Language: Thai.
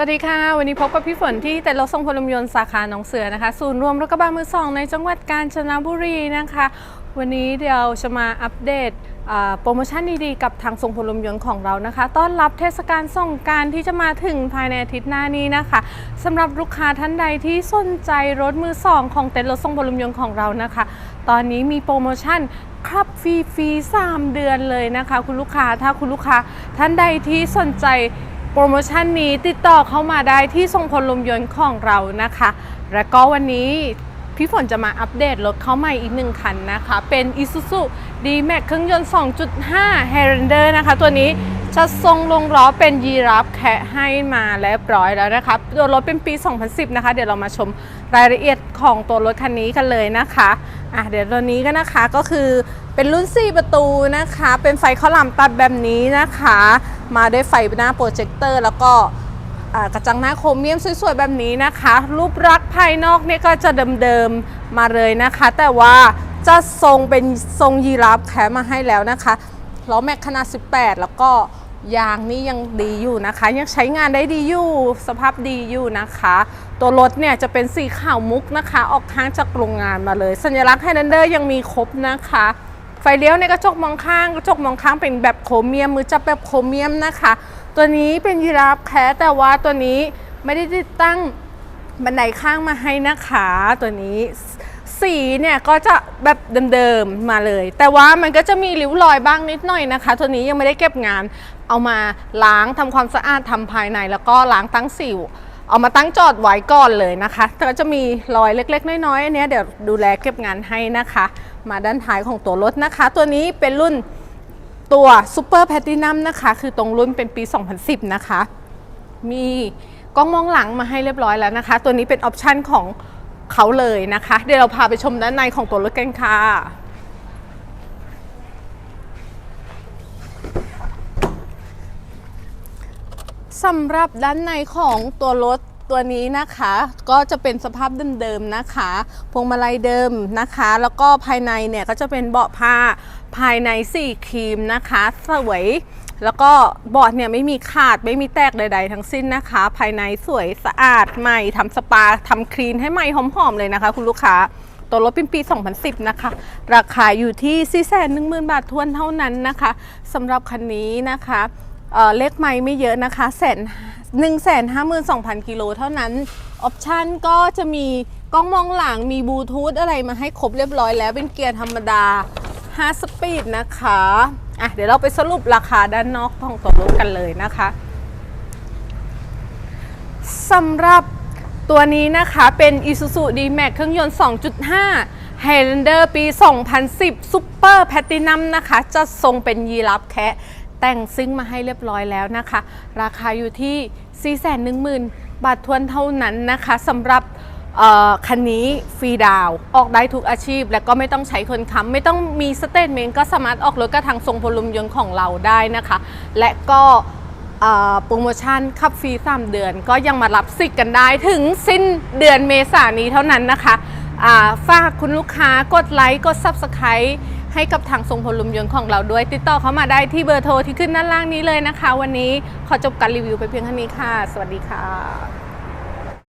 วัสดีค่ะ วันนี้พบกับพี่ฝนที่แต่รถทรงพลมยนต์สาขาหนองเสือนะคะ ศูนย์รวมรถกระบะมือสองในจังหวัดกาญจนบุรีนะคะ วันนี้เดี๋ยวจะมาอัปเดตโปรโมชั่นดีๆกับทางทรงพลมยนต์ของเรานะคะ ต้อนรับเทศกาลส่งการที่จะมาถึงภายในอาทิตย์หน้านี้นะคะสำหรับลูกค้าท่านใดที่สนใจรถมือสองของเต็นท์รถทรงพลมยนต์ของเรานะคะ ตอนนี้มีโปรโมชั่นครับฟรีฟรีๆ3เดือนเลยนะคะ คุณลูกค้าถ้าคุณลูกค้าท่านใดที่สนใจ โปรโมชั่นนี้ติดต่อเข้ามาได้ที่ทรงพลลมยนต์ของเรานะคะ และก็วันนี้พี่ฝนจะมาอัปเดตรถเข้าใหม่อีกหนึ่งคันนะคะ เป็น Isuzu D-Max เครื่องยนต์ 2.5 h i r a n d e r นะคะ ตัวนี้จะทรงลงล้อเป็นยีรับแคะให้มาแล้วร้อยแล้วนะคะ ตัวรถเป็นปี 2010 นะคะ เดี๋ยวเรามาชม รายละเอียดของตัวรถคันนี้กันเลยนะคะอะเดี๋ยวตัวนี้ก็นะคะก็คือเป็นรุ่น 4 ประตูนะคะ เป็นไฟข้าวหลามตัดแบบนี้นะคะ มาด้วยไฟหน้าโปรเจคเตอร์แล้วก็กระจังหน้าโครเมียมสวยๆแบบนี้นะคะ รูปลักษณ์ภายนอกเนี่ยก็จะเดิมๆมาเลยนะคะ แต่ว่าจะทรงเป็นทรงยีราฟแคะมาให้แล้วนะคะล้อแม็กขนาด 18 แล้วก็ ยางนี่ยังดีอยู่นะคะ ยังใช้งานได้ดีอยู่ สภาพดีอยู่นะคะ ตัวรถเนี่ยจะเป็นสีขาวมุกนะคะ ออกทางจากโรงงานมาเลย สัญลักษณ์ไฮแลนเดอร์ยังมีครบนะคะ ไฟเลี้ยวในกระจกมองข้างกระจกมองข้างเป็นแบบโครเมียมมือจับแบบโครเมียมนะคะ ตัวนี้เป็นยีราฟแคะแต่ว่าตัวนี้ไม่ได้ติดตั้งบันไดข้างมาให้นะคะ ตัวนี้ สีเนี่ยก็จะแบบเดิมๆมาเลย แต่ว่ามันก็จะมีริ้วรอยบ้างนิดหน่อยนะคะ ตัวนี้ยังไม่ได้เก็บงาน เอามาล้างทำความสะอาดทำภายใน แล้วก็ล้างตั้งสิว เอามาตั้งจอดไว้ก่อนเลยนะคะแต่ก็จะมีรอยเล็กๆ น้อยๆอันนี้เดี๋ยวดูแลเก็บงานให้นะคะ มาด้านท้ายของตัวรถนะคะ ตัวนี้เป็นรุ่นตัวซูเปอร์แพ t ตินัมนะคะ คือตรงรุ่นเป็นปี 2010 นะคะ มีกล้องมองหลังมาให้เรียบร้อยแล้วนะคะ ตัวนี้เป็นออปชันของ เขาเลยนะคะ เดี๋ยวเราพาไปชมด้านในของตัวรถกันค่ะสำหรับด้านในของตัวรถตัวนี้นะคะ ก็จะเป็นสภาพเดิมๆนะคะพวงมาลัยเดิมนะคะ แล้วก็ภายในเนี่ยก็จะเป็นเบาะผ้าภายในสีครีมนะคะ สวย แล้วก็เบาะเนี่ยไม่มีขาดไม่มีแตกใด ๆ ทั้งสิ้นนะคะ ภายในสวยสะอาดใหม่ทำสปาทำคลีนให้ใหม่หอมๆเลยนะคะ คุณลูกค้าตัวรถเป็นปี 2010 นะคะ ราคาอยู่ที่ 410,000 บาททวนเท่านั้นนะคะสำหรับคันนี้นะคะเเลขไม่ไม่เยอะนะคะแสนหนึ่งแสนห้าหมื่นสองพันกิโลเท่านั้น ออปชันก็จะมีกล้องมองหลังมีบลูทูธอะไรมาให้ครบเรียบร้อยแล้วเป็นเกียร์ธรรมดา 5 สปีดนะคะ อะเดี๋ยวเราไปสรุปราคาด้านนอกของตัวรถกันเลยนะคะสำหรับตัวนี้นะคะเป็น Isuzu D-Max เครื่องยนต์ 2.5 Highlander ปี 2010 Super Platinum นะคะจะทรงเป็นยีราฟแคะแต่งซิ่งมาให้เรียบร้อยแล้วนะคะ ราคาอยู่ที่ 410,000 บาททวนเท่านั้นนะคะสำหรับ คันนี้ฟรีดาวออกได้ทุกอาชีพ และก็ไม่ต้องใช้คนค้ำไม่ต้องมีสเตทเมนต์ก็สามารถออกรถกระทางทรงพลุมยนต์ของเราได้นะคะ และก็โปรโมชั่นขับฟรี3เดือน ก็ยังมารับสิทธิ์กันได้ถึงสิ้นเดือนเมษายนนี้เท่านั้นนะคะฝากคุณลูกค้ากดไลค์กด Subscribe ให้กับทางทรงพลุมยนต์ของเราด้วย ติดต่อเข้ามาได้ที่เบอร์โทรที่ขึ้นด้านล่างนี้เลยนะคะ วันนี้ขอจบการรีวิวไปเพียงเท่านี้ค่ะ สวัสดีค่ะ